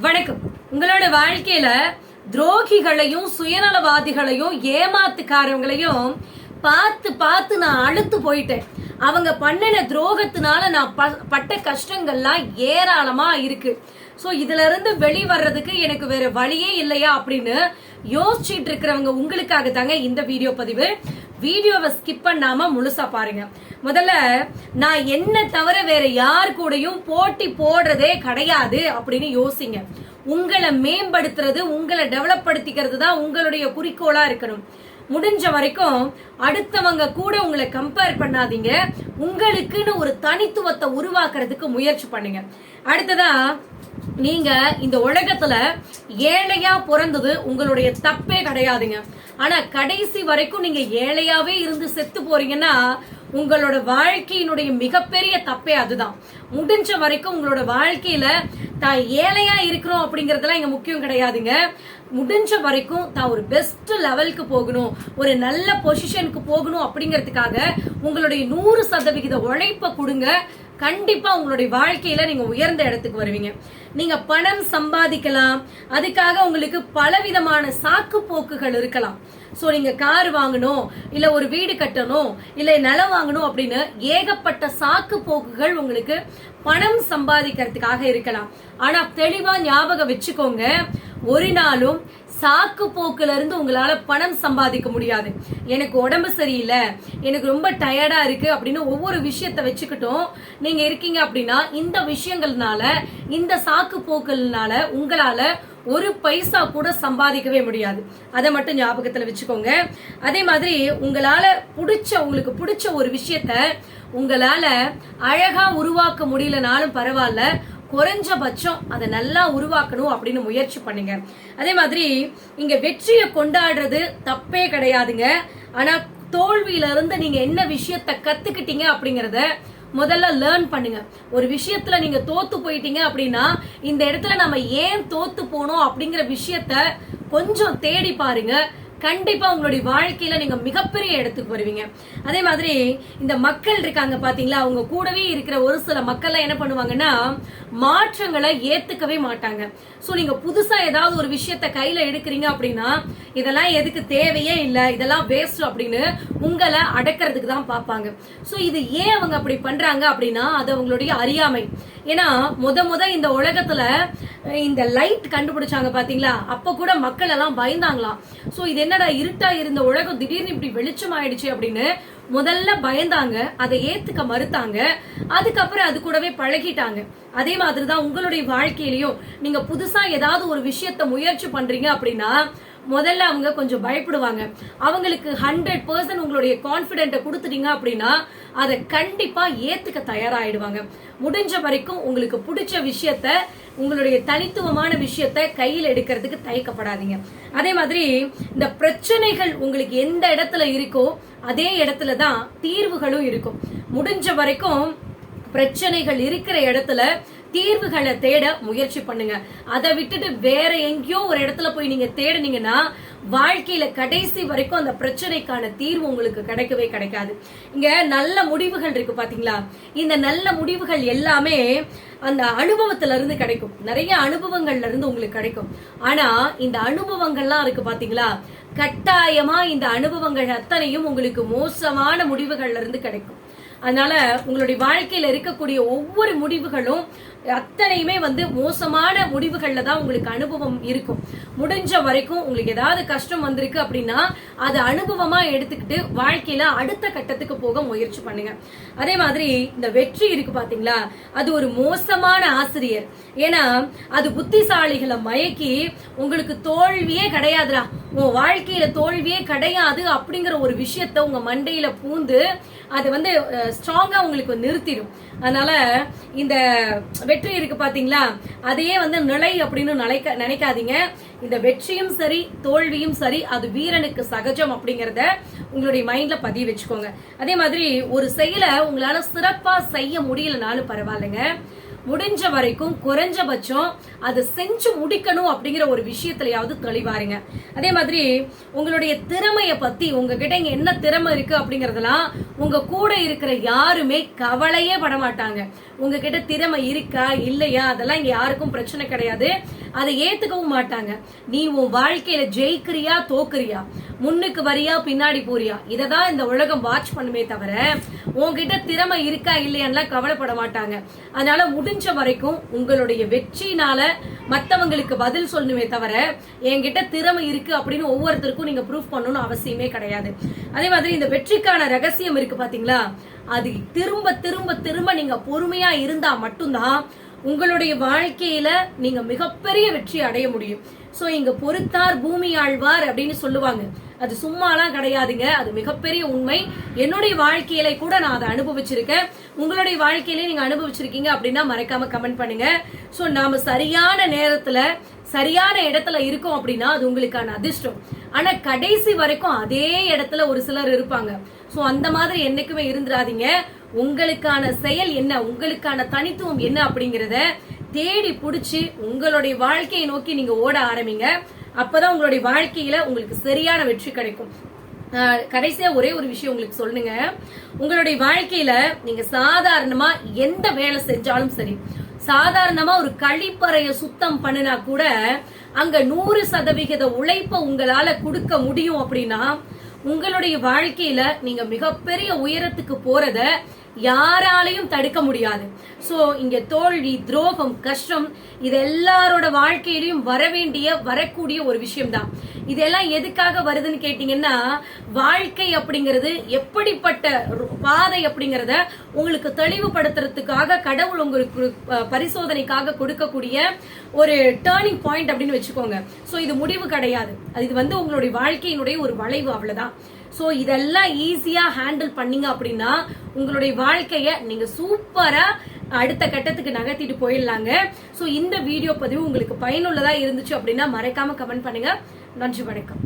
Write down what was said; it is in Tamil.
வணக்கம். உங்களோட வாழ்க்கையில துரோகிகளையும் சுயநலவாதிகளையும் ஏமாத்துக்காரவங்களையும் பார்த்து பார்த்து நான் அழுத்து போயிட்டேன். அவங்க பண்ணின துரோகத்தினால நான் ப- பட்ட கஷ்டங்கள்லாம் ஏராளமா இருக்கு. ஸோ இதுல இருந்து வெளிவர்றதுக்கு எனக்கு வேற வழியே இல்லையா அப்படின்னு யோசிச்சுட்டு இருக்கிறவங்க உங்களுக்காக தாங்க இந்த வீடியோ பதிவு. வீடியோவை ஸ்கிப் பண்ணாம முழுசா பாருங்க. முதல்ல நான் என்ன தவிர வேற யார் கூடயும் போட்டி போடுறதே கிடையாது அப்படின்னு யோசிங்க. உங்களை மேம்படுத்துறது உங்களை டெவலப் படுத்திக்கிறது தான் உங்களுடைய குறிக்கோளா இருக்கணும். முடிஞ்ச வரைக்கும் அடுத்தவங்க கூட உங்களை கம்பேர் பண்ணாதீங்க. உங்களுக்குன்னு ஒரு தனித்துவத்தை உருவாக்குறதுக்கு முயற்சி பண்ணுங்க. அடுத்ததா நீங்க இந்த உலகத்துல ஏழையா பிறந்தது உங்களுடைய தப்பே கிடையாதுங்க. ஆனா கடைசி வரைக்கும் நீங்க ஏழையாவே இருந்து செத்து போறீங்கன்னா உங்களோட வாழ்க்கையினுடைய மிகப்பெரிய தப்பே அதுதான். முடிஞ்ச வரைக்கும் உங்களோட வாழ்க்கையில தான் ஏழையா இருக்கிறோம் அப்படிங்கறதெல்லாம் இங்க முக்கியம் கிடையாதுங்க. முடிஞ்ச வரைக்கும் தான் ஒரு பெஸ்ட் லெவலுக்கு போகணும் ஒரு நல்ல பொசிஷனுக்கு போகணும் அப்படிங்கிறதுக்காக உங்களுடைய நூறு சதவிகித உழைப்ப கொடுங்க. கண்டிப்பா உங்களுடைய வாழ்க்கையில நீங்க உயர்ந்த இடத்துக்கு வருவீங்க. நீங்க பணம் சம்பாதிக்கலாம். அதுக்காக உங்களுக்கு பலவிதமான சாக்கு போக்குகள் இருக்கலாம். சோ நீங்க கார் வாங்கணும் இல்ல ஒரு வீடு கட்டணும் இல்ல நிலம் வாங்கணும் அப்படின்னு ஏகப்பட்ட சாக்கு போக்குகள் உங்களுக்கு பணம் சம்பாதிக்கிறதுக்காக இருக்கலாம். ஆனா தெளிவா ஞாபகம் வச்சுக்கோங்க ஒரு நாளும் சாக்கு போக்குல இருந்து உங்களால பணம் சம்பாதிக்க முடியாது. எனக்கு உடம்பு சரியில்லை எனக்கு ரொம்ப டயர்டா இருக்கு அப்படின்னு ஒவ்வொரு விஷயத்த வச்சுக்கிட்டும் நீங்க இருக்கீங்க அப்படின்னா இந்த விஷயங்கள்னால இந்த சாக்கு போக்குனால உங்களால ஒரு பைசா கூட சம்பாதிக்கவே முடியாது. அதை மட்டும் ஞாபகத்துல வச்சுக்கோங்க. அதே மாதிரி உங்களால பிடிச்ச உங்களுக்கு பிடிச்ச ஒரு விஷயத்த உங்களால அழகா உருவாக்க முடியலனாலும் பரவாயில்ல குறைஞ்சபட்சம் அதை நல்லா உருவாக்கணும் அப்படின்னு முயற்சி பண்ணுங்க. அதே மாதிரி இங்க வெற்றியை கொண்டாடுறது தப்பே கிடையாதுங்க. ஆனா தோல்வியில இருந்து நீங்க என்ன விஷயத்த கத்துக்கிட்டீங்க அப்படிங்கறத முதல்ல லேர்ன் பண்ணுங்க. ஒரு விஷயத்துல நீங்க தோத்து போயிட்டீங்க அப்படின்னா இந்த இடத்துல நம்ம ஏன் தோத்து போனோம் அப்படிங்கிற விஷயத்த கொஞ்சம் தேடி பாருங்க. கண்டிப்பா உங்களுடைய வாழ்க்கையில நீங்க மிகப்பெரிய இடத்துக்கு வருவீங்க. அதே மாதிரி இந்த மக்கள் இருக்காங்க பாத்தீங்களா? அவங்க கூடவே இருக்கிற ஒரு சில மக்கள் என்ன பண்ணுவாங்கன்னா மாற்றங்களை ஏத்துக்கவே மாட்டாங்க. சோ நீங்க புதுசா ஏதாவது ஒரு விஷயத்த கையில எடுக்கிறீங்க அப்படின்னா இதெல்லாம் எதுக்கு தேவையே இல்ல இதெல்லாம் வேஸ்ட் அப்படின்னு உங்களை அடக்கிறதுக்கு தான் பார்ப்பாங்க. சோ இது ஏன் அவங்க அப்படி பண்றாங்க அப்படின்னா அது அவங்களுடைய அறியாமை. ஏன்னா முத முத இந்த உலகத்துல இந்த லைட் கண்டுபிடிச்சாங்க பாத்தீங்களா? அப்ப கூட மக்கள் எல்லாம் பயந்தாங்களாம் சோ இது என்னடா இருட்டா இருந்த உலகம்? திடீர்னு இப்படி வெளிச்சம் ஆயிடுச்சு அப்படின்னு முதல்ல பயந்தாங்க. அதை ஏத்துக்க மறுத்தாங்க. அதுக்கப்புறம் அது கூடவே பழகிட்டாங்க. அதே மாதிரிதான் உங்களுடைய வாழ்க்கையிலயும். நீங்க புதுசா ஏதாவது ஒரு விஷயத்த முயற்சி பண்றீங்க அப்படின்னா முதல்ல அவங்க கொஞ்சம் பயப்படுவாங்க. அவங்களுக்கு ஹண்ட்ரட் பர்சன்ட் உங்களுடைய கான்பிடென்ட்டை கொடுத்துட்டீங்க அப்படின்னா அதை கண்டிப்பா ஏத்துக்க தயாராயிடுவாங்க. முடிஞ்ச வரைக்கும் உங்களுக்கு பிடிச்ச விஷயத்த உங்களுடைய தனித்துவமான விஷயத்த கையில் எடுக்கிறதுக்கு தயக்கப்படாதீங்க. அதே மாதிரி இந்த பிரச்சனைகள் உங்களுக்கு எந்த இடத்துல இருக்கோ அதே இடத்துல தான் தீர்வுகளும் இருக்கும். முடிஞ்ச வரைக்கும் பிரச்சனைகள் இருக்கிற இடத்துல தீர்வுகளை தேட முயற்சி பண்ணுங்க. அதை விட்டுட்டு வேற எங்கேயோ ஒரு இடத்துல போய் நீங்க தேடினீங்கன்னா வாழ்க்கையில கடைசி வரைக்கும் அந்த பிரச்சனைக்கான தீர்வு உங்களுக்கு கிடைக்கவே கிடைக்காது. இங்க நல்ல முடிவுகள் இருக்கு பாத்தீங்களா? இந்த நல்ல முடிவுகள் எல்லாமே அந்த அனுபவத்துல இருந்து கிடைக்கும். நிறைய அனுபவங்கள்ல இருந்து உங்களுக்கு கிடைக்கும். ஆனா இந்த அனுபவங்கள்லாம் இருக்கு பாத்தீங்களா? கட்டாயமா இந்த அனுபவங்கள் அத்தனையும் உங்களுக்கு மோசமான முடிவுகள்ல இருந்து கிடைக்கும். அதனால உங்களுடைய வாழ்க்கையில இருக்கக்கூடிய ஒவ்வொரு முடிவுகளும் அத்தனையுமே வந்து மோசமான முடிவுகள்ல தான் உங்களுக்கு அனுபவம் இருக்கும். முடிஞ்ச வரைக்கும் உங்களுக்கு ஏதாவது கஷ்டம் வந்திருக்கு அப்படின்னா அதை அனுபவமா எடுத்துக்கிட்டு வாழ்க்கையில அடுத்த கட்டத்துக்கு போக முயற்சி பண்ணுங்க. அதே மாதிரி இந்த வெற்றி இருக்கு பாத்தீங்களா? அது ஒரு மோசமான ஆசிரியர். ஏன்னா அது புத்திசாலிகளை மயக்கி உங்களுக்கு தோல்வியே கிடையாதுடா. உன் வாழ்க்கையில தோல்வியே கிடையாது அப்படிங்கிற ஒரு விஷயத்த உங்க மண்டையில பூந்து அது வந்து ஸ்ட்ராங்கா உங்களுக்கு நிறுத்திடும். அதனால இந்த வெற்றி இருக்கு பாத்தீங்களா? அதையே வந்து நிலை அப்படின்னு நினைக்க நினைக்காதீங்க. இந்த வெற்றியும் சரி தோல்வியும் சரி அது வீரனுக்கு சகஜம் அப்படிங்கறத உங்களுடைய மைண்ட்ல பதிய வச்சுக்கோங்க. அதே மாதிரி ஒரு செயலை உங்களால சிறப்பா செய்ய முடியலனாலும் பரவாயில்லைங்க. முடிஞ்ச வரைக்கும் குறைஞ்சபட்சம் அதை செஞ்சு முடிக்கணும் அப்படிங்கிற ஒரு விஷயத்துலயாவது தெளிவாருங்க. அதே மாதிரி உங்களுடைய திறமைய பத்தி உங்ககிட்ட இங்க என்ன திறமை இருக்கு அப்படிங்கறதெல்லாம் உங்க கூட இருக்கிற யாருமே கவலையே பட மாட்டாங்க உங்ககிட்ட திறமை இருக்கா இல்லையா அதெல்லாம் இங்க யாருக்கும் பிரச்சனை கிடையாது. அதை ஏத்துக்கவும் மாட்டாங்க. நீ உன் வாழ்க்கையில ஜெயிக்கிறியா தோக்குறியா? முன்னுக்கு வரியா பின்னாடி போறியா? இதை தான் இந்த உலகம் வாட்ச் பண்ணுமே தவிர உன்கிட்ட திறமை இருக்கா இல்லையான்லாம் கவலைப்பட மாட்டாங்க. அதனால முடிஞ்ச வரைக்கும் உங்களுடைய வெற்றினால மத்தவங்களுக்கு பதில் சொல்லணுமே தவிர என்கிட்ட திறமை இருக்கு அப்படின்னு ஒவ்வொருத்தருக்கும் நீங்க ப்ரூஃப் பண்ணணும்னு அவசியமே கிடையாது. அதே மாதிரி இந்த வெற்றிக்கான ரகசியம் இருக்கு பாத்தீங்களா? அது திரும்ப திரும்ப திரும்ப நீங்க பொறுமையா இருந்தா மட்டும்தான் உங்களுடைய வாழ்க்கையில நீங்க மிகப்பெரிய வெற்றி அடைய முடியும். சோ இங்க பொறுத்தார் பூமி ஆழ்வார் அப்படின்னு சொல்லுவாங்க. அது சும்மாலாம் கிடையாதுங்க. அது மிகப்பெரிய உண்மை. என்னுடைய வாழ்க்கையில கூட நான் அதை அனுபவிச்சிருக்கேன். உங்களுடைய வாழ்க்கையிலேயே நீங்க அனுபவிச்சிருக்கீங்க அப்படின்னா மறக்காம கமெண்ட் பண்ணுங்க. சோ நாம சரியான நேரத்துல சரியான இடத்துல இருக்கோம் அப்படின்னா அது உங்களுக்கான அதிர்ஷ்டம். ஆனா கடைசி வரைக்கும் அதே இடத்துல ஒரு சிலர் இருப்பாங்க. சோ அந்த மாதிரி என்னைக்குமே இருந்துடாதீங்க. உங்களுக்கான செயல் என்ன? உங்களுக்கான தனித்துவம் என்ன அப்படிங்கறத தேடி பிடிச்சி உங்களுடைய வாழ்க்கையை நோக்கி நீங்க ஓட ஆரம்பிங்க. அப்பதான் உங்களுடைய வாழ்க்கையில உங்களுக்கு சரியான வெற்றி கிடைக்கும். கடைசியா ஒரே ஒரு விஷயம் உங்களுக்கு சொல்லுங்க. உங்களுடைய வாழ்க்கையில நீங்க சாதாரணமா எந்த வேலை செஞ்சாலும் சரி சாதாரணமா ஒரு கழிப்பறைய சுத்தம் பண்ணினா கூட அங்க நூறு சதவிகித உழைப்ப உங்களால கொடுக்க முடியும் அப்படின்னா உங்களுடைய வாழ்க்கையில நீங்க மிகப்பெரிய உயரத்துக்கு போறத யாராலையும் தடுக்க முடியாது. ஸோ இங்க தோல்வி துரோகம் கஷ்டம் இது எல்லாரோட வாழ்க்கையிலையும் வரவேண்டிய வரக்கூடிய ஒரு விஷயம் தான் இதெல்லாம் எதுக்காக வருதுன்னு கேட்டீங்கன்னா வாழ்க்கை அப்படிங்கிறது எப்படிப்பட்ட பாதை அப்படிங்கிறத உங்களுக்கு தெளிவுபடுத்துறதுக்காக கடவுள் உங்களுக்கு பரிசோதனைக்காக கொடுக்கக்கூடிய ஒரு டேர்னிங் பாயிண்ட் அப்படின்னு வச்சுக்கோங்க. ஸோ இது முடிவு கிடையாது. அது இது வந்து உங்களுடைய வாழ்க்கையினுடைய ஒரு வளைவு அவ்வளோதான் ஸோ இதெல்லாம் ஈஸியாக ஹேண்டில் பண்ணீங்க அப்படின்னா உங்களுடைய வாழ்க்கையை நீங்கள் சூப்பராக அடுத்த கட்டத்துக்கு நகர்த்திட்டு போயிடலாங்க. ஸோ இந்த வீடியோ பதிவு உங்களுக்கு பயனுள்ளதாக இருந்துச்சு அப்படின்னா மறைக்காமல் கமெண்ட் பண்ணுங்கள் நன்றி வணக்கம்.